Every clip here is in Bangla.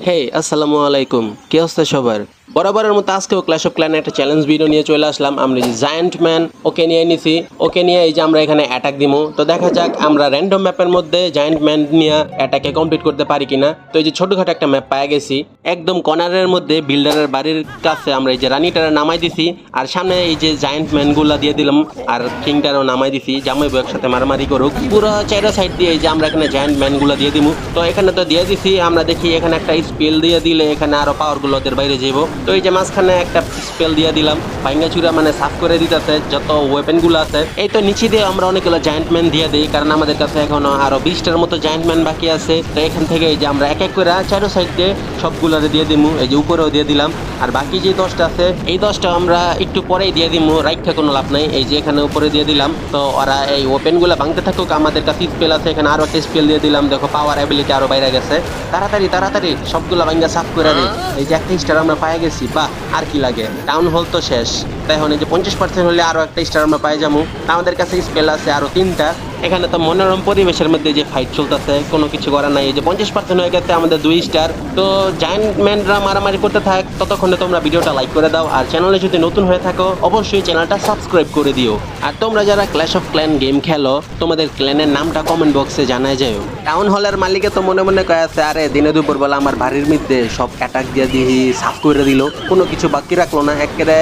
হেই আসসালামু আলাইকুম কি অবস্থা সবার? বরাবরের মতো আজকেও ক্ল্যাশ অফ ক্ল্যান একটা চ্যালেঞ্জ ভিডিও নিয়ে চলে আসলাম। আমরা যে জায়ান্ট ম্যান ওকে নিয়ে নিছি। ওকে নিয়ে এই যে আমরা এখানে অ্যাটাক দিমু। তো দেখা যাক আমরা র্যান্ডম ম্যাপের মধ্যে জায়ান্ট ম্যান নিয়ে অ্যাটাকে কমপ্লিট করতে পারি কিনা। তো এই যে ছোটখাটো একটা ম্যাপ পায়ে গেছি। একদম কর্নারের মধ্যে বিল্ডারের বাড়ির কাছে আমরা এই যে রানিটারা নামাই দিছি। আর সামনে এই যে জায়ান্ট ম্যানগুলা দিয়ে দিলাম। আর কিংটারও নামাই দিছি। জামাই বউ একসাথে মারামারি করুক। পুরো চাইরা সাইড দিয়ে এই যে আমরা এখানে জায়ান্ট ম্যানগুলা দিয়ে দিব তো এখানে তো দিয়ে দিছি। আমরা দেখি এখানে একটা স্পেল দিয়ে দিলে এখানে আরও পাওয়ারগুলো ওদের বাইরে যাব তো এই যে মাঝখানে একটা স্পেল দিয়ে দিলাম, ভাঙ্গা চুরা মানে সাফ করে দিতেছে, যত ওয়েপেনগুলো আছে। এই তো নিচে দিয়ে আমরা অনেকগুলো ম্যান দিয়ে দিই, কারণ আমাদের কাছে এখনও আরও বিশটার মতো ম্যান বাকি আছে। তো এখান থেকে এই যে আমরা এক এক করে চারো সাইড দিয়ে সবগুলোরে দিয়ে দিমু, এই যে উপরেও দিয়ে দিলাম। আর বাকি যে দশটা আছে, এই দশটা আমরা একটু পরেই দিয়ে দিমু রাইটটা কোনো লাভ নাই। এই যে এখানে উপরে দিয়ে দিলাম। তো ওরা এই ওপেনগুলো ভাঙতে থাকুক, আমাদের কাছে স্পেল আছে, এখানে আরও একটা স্পেল দিয়ে দিলাম। দেখো পাওয়ার অ্যাবিলিটি আরও বাইরে গেছে। তাড়াতাড়ি তাড়াতাড়ি, সবগুলো ভাঙ্গা সাফ করে দিই এই যে একটা স্টার আমরা পাই গেছি বাহ আর কি লাগে? টাউন হল তো শেষ। তাই এই যে পঞ্চাশ পার্সেন্ট হলে আরও একটা স্টার আমরা পাই যাব। আমাদের কাছে স্পেল আছে আরও তিনটা। এখানে তো মনোরম পরিবেশের মধ্যে যে ফাইট চলতেছে, কোনো কিছু করার নাই। যে পঞ্চাশ পার্সেন্ট হয়ে গেছে আমাদের দুই স্টার তো জায়েন্ট ম্যানরা মারামারি করতে থাক, ততক্ষণে তোমরা ভিডিওটা লাইক করে দাও। আর চ্যানেলে যদি নতুন হয়ে থাকো, অবশ্যই চ্যানেলটা সাবস্ক্রাইব করে দিও। আর তোমরা যারা ক্ল্যাশ অফ ক্ল্যান গেম খেলো, তোমাদের ক্ল্যানের নামটা কমেন্ট বক্সে জানায় যাও টাউন হলের মালিকে তো মনে মনে কয়ে আছে, আরে, দিনে দুপুর বেলা আমার বাড়ির মধ্যে সব অ্যাটাক দিয়ে দিহি, সাফ করে দিল। কোনো কিছু বাকি রাখল না, একেবারে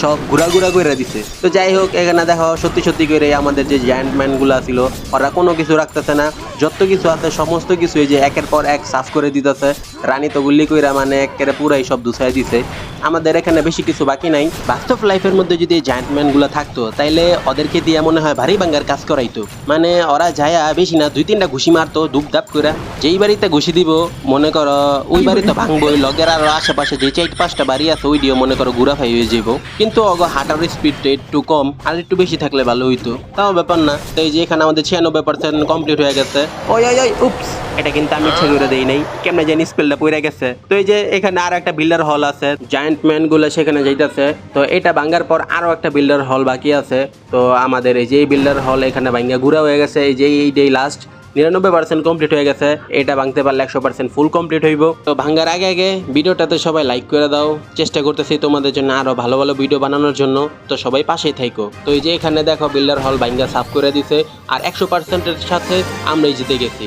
সব ঘুরা ঘুরা করে দিছে। তো যাই হোক, এখানে দেখো, সত্যি সত্যি করে আমাদের যে জায়ান্ট ম্যানগুলো ছিল ওরা কোনো কিছু রাখতেছে না। যত কিছু আছে, সমস্ত কিছু এই যে একের পর এক সাফ করে দিতেছে। রানী তো গুল্লি কইরা মানে একেবারে পুরাই সব দুসাই দিছে। আমাদের এখানে বেশি কিছু বাকি নাই। বাস্তব লাইফের মধ্যে যদি জায়ান্ট ম্যানগুলো থাকতো, তাইলে ওদেরকে দিয়ে মনে হয় ভারী বাঙ্গার কাজ করাইতো। মানে ওরা যায়া বেশি না, দুই তিনটা ঘুষি মারতো দাপ করে যেই বাড়িতে ঘুষি দিব, মনে করো, ওই বাড়ি তো ভাঙবই। লগের আর আশেপাশে যে চার পাঁচটা বাড়ি আছে, ওই দিয়ে মনে করো ঘুরা ফাই হয়ে যাব কিন্তু অগ হাঁটার স্পিডটা একটু কম, আর একটু বেশি থাকলে ভালো হইতো। তাও ব্যাপার না। তো এই যে এখানে আমাদের ছিয়ানব্বই পার্সেন্ট কমপ্লিট হয়ে গেছে। ওই ওই ওই উপস এটা কিন্তু আমি ইচ্ছা করে দেই নাই। কেমন জানি স্পেলটা পড়ে গেছে। তো এই যে এখানে আর একটা বিল্ডার হল আছে জায়েন্ট ম্যানগুলো সেখানে যাইতেছে। তো এটা ভাঙ্গার পর আরও একটা বিল্ডার হল বাকি আছে। তো আমাদের এই যে বিল্ডার হল এখানে ভাঙ্গা ঘুরা হয়ে গেছে। এই যে এই ডে লাস্ট নিরানব্বই পার্সেন্ট কমপ্লিট হয়ে গেছে। এটা ভাঙতে পারলে একশো পার্সেন্ট ফুল কমপ্লিট হইব। তো ভাঙ্গার আগে আগে ভিডিওটাতে সবাই লাইক করে দাও। চেষ্টা করতেছি তোমাদের জন্য আরও ভালো ভালো ভিডিও বানানোর জন্য। তো সবাই পাশেই থাইকো। তো এই যে এখানে দেখো বিল্ডার হল ভাঙ্গা সাফ করে দিছে। আর একশো পার্সেন্টের সাথে আমরাই জিতে গেছি।